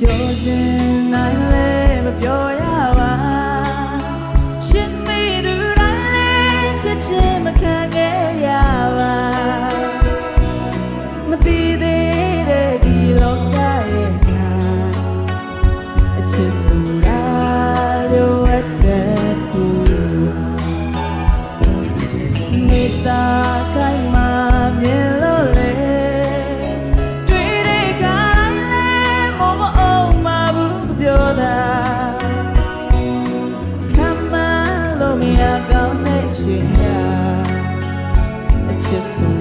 ပြောခြင်းနိုင်လဲမပြောရ ချစ်စင်ညာအချစ်ဆုံး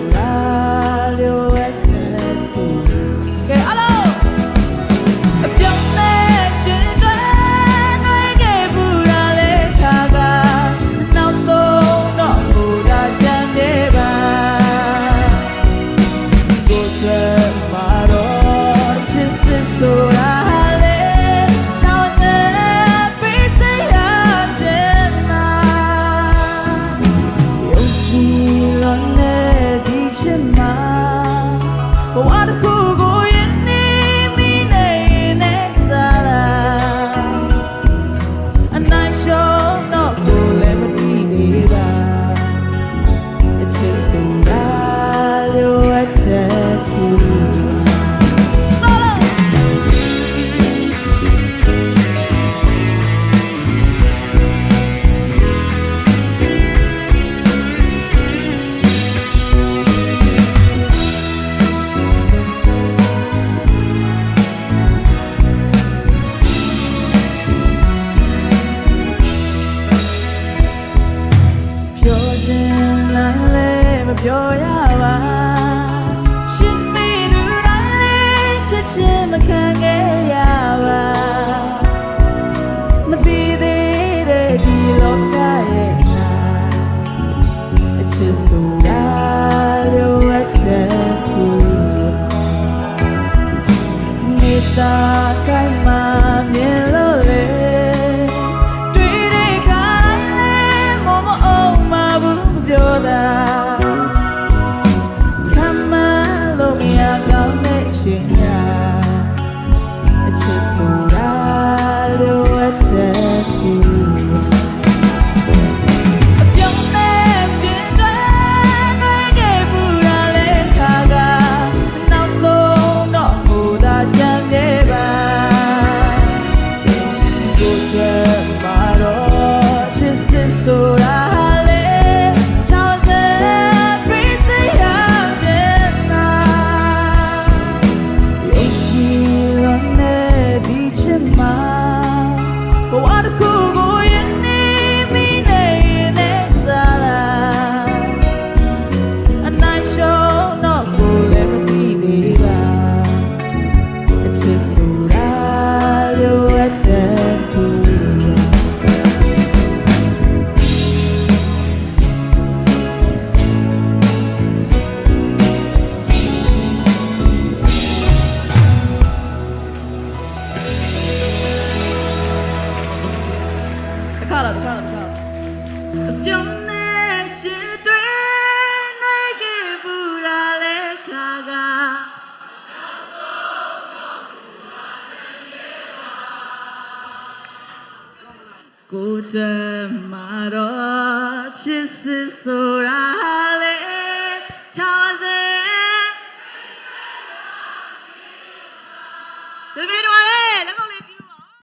ရှင်နိုင်လဲမပြောရပါ yeah. ပြုံးနေရှင်တွေနိုင်ခဲ့ဘူးလားလေခါကကိုယ်တည်းမှာတော့ချစ်စစ်ဆို